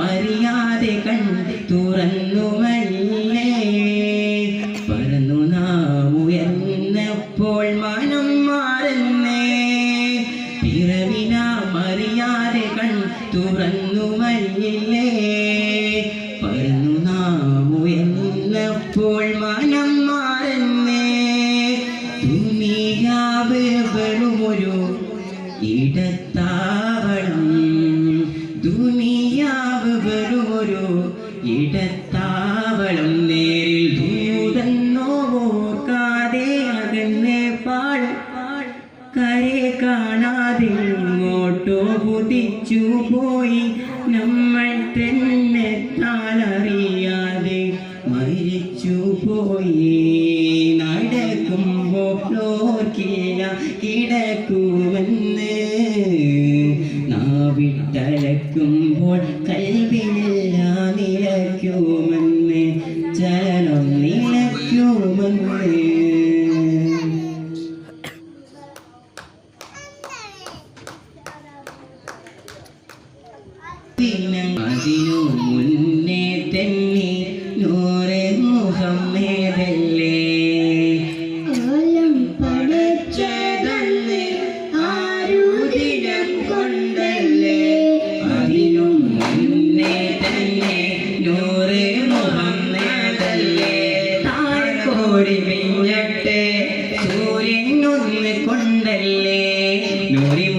അറിയാതെ കൺ തുറന്നു മല്ലേ പറന്നു നാം എന്നപ്പോൾ മനം മാറുന്നേ. പിറവിനാം അറിയാതെ കൺ തുറന്നു മല്ലേ ദുനിയാവ് വെറുമൊരു ഇടത്താ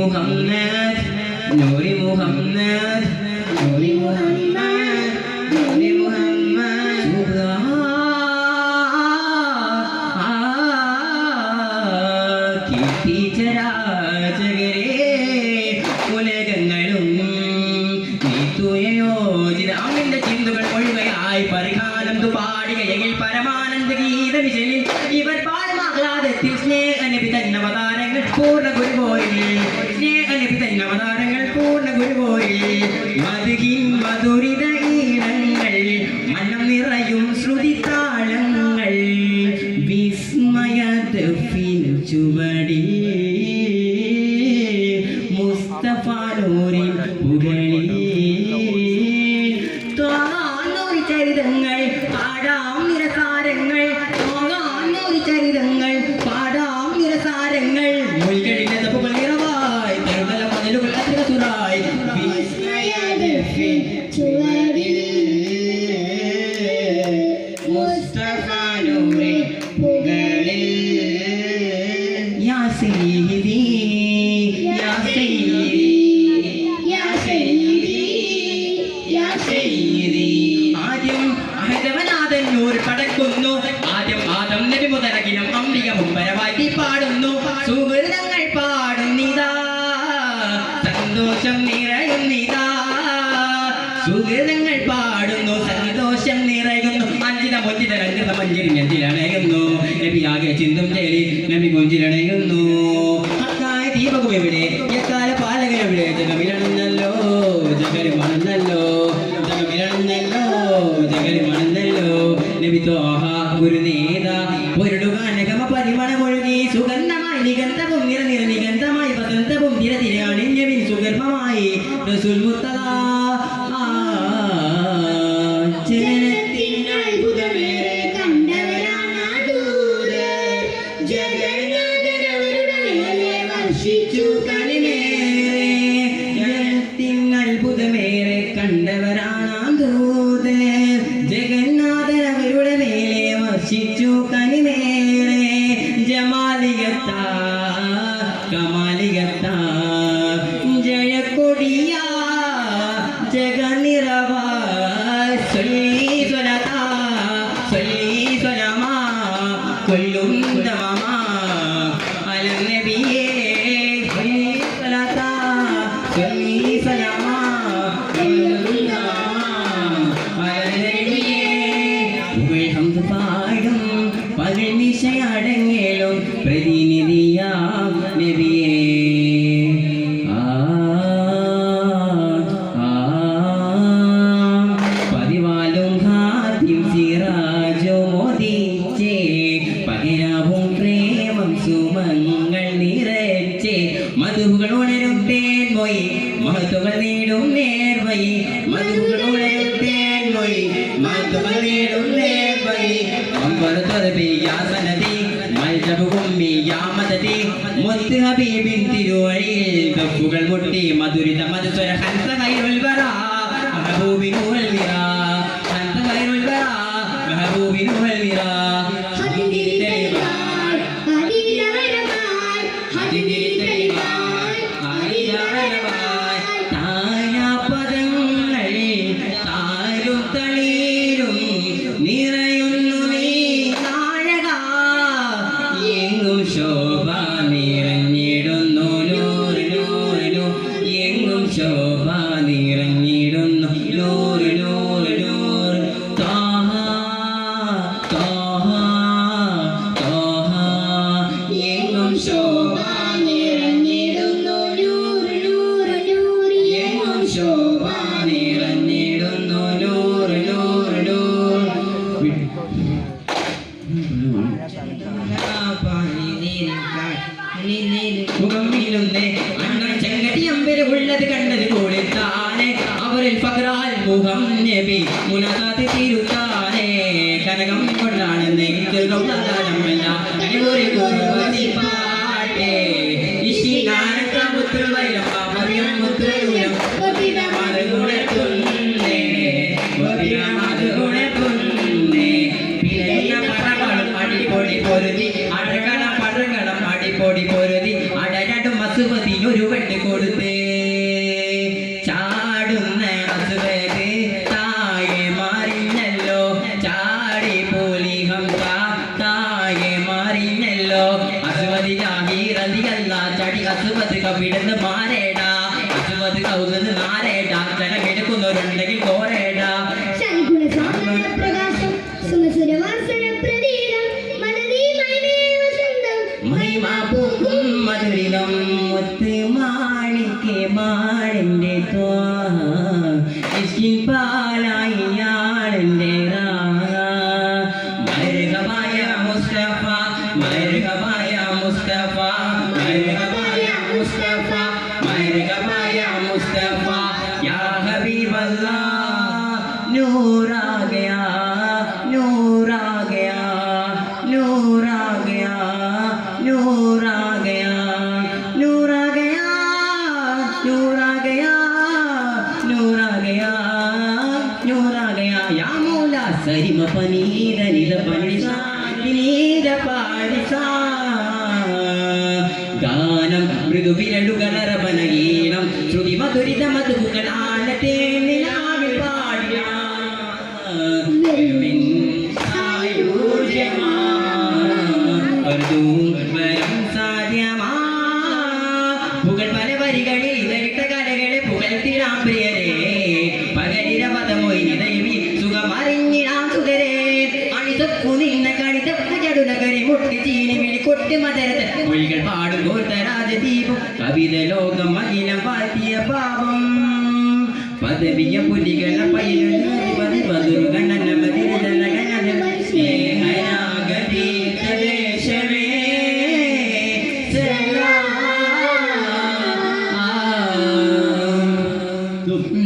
Muhammed, Nuri Muhammed. سيدي ആദ്യം അഹദവനാഥൻ പടക്കുന്നു ആദ്യം ആദം നബി മുതലകിനും അംബിക മുമ്പരവാറ്റി പാടുന്നു. സുഹൃതങ്ങൾ പാടുന്നിതാ സന്തോഷം നിറയുന്നിതാ. സുഹൃതങ്ങൾ പാടുന്നു സന്തോഷം നിറയുന്നു. അഞ്ചിത മൊഞ്ചിത രഞ്ജിത മഞ്ചിരി ഞെഞ്ചിലണയുന്നു നബിയാകെ ചിന്തും ചേരി നബി കൊഞ്ചിലണയുന്നു കൊല്ലുന്നവമാ അലങ്ക മൊയ് മഹത്തുകൾ നേടും നേർവഴി മധുകളുഴയും തേൻമൊഴി മഹത്തുകൾ നേടും നേർവഴി. അമ്പത് തുറബി യാസനതി മൽജബുകുമ്മി യാമതതി മുത്ത് ഹബീബിൻ തിരുവഴിയിൽ കപ്പുകൾ മുട്ടി മധുരിത മധുസ്വര ഹൻസ കൈ ഉൽവറ ഹബൂബിനു മുഖമ്മിലുന്നേ അണ്ണം ചെങ്കടിയമ്പിൽ ഉള്ളത് കണ്ടത് പോലെ താനെ അവരിൽ പകരാൽ മുഖം നബി മുനകാതി തിരുത്താനെ കനകം കൊണ്ടാണ് നെയ്ത്തുകം പ്രധാനമല്ല ഒരു പാട്ടേ ഇഷ്ട ഗാനത്തെ ഗാനം മൃദുവിരലുകളറബനഗീനം ശ്രുതി മധുരിത പകരിര പദമൊയ് ദൈവി സുഖമറിഞ്ഞിടാം അണിതപ്പു നിന്ന കണിതപ്പു ജടുനകരി മുട്ടി കൊട്ടിമതരത്തിൽ മൊഴികൾ പാടും ഗോത്തരാജ ദീപം കവിത ലോകം അഖിലം പാത്തിയ പാപം. പദവിയ പുലികള പൈലധിപതി മധുരഗണനമതി ജനഗണന സ്നേഹരാഗതി പ്രദേശമേ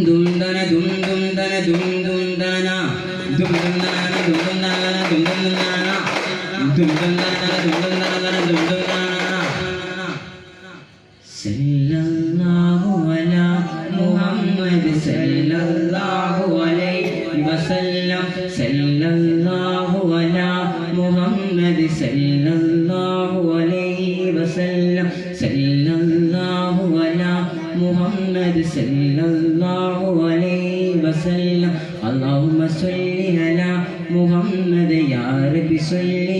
ദുന്ദന ദുന്ദന ദുന്ദന ദുന്ദന ദുന്ദന ദുന്ദന ദുന്ദന اللهم صل على محمد يا رب صل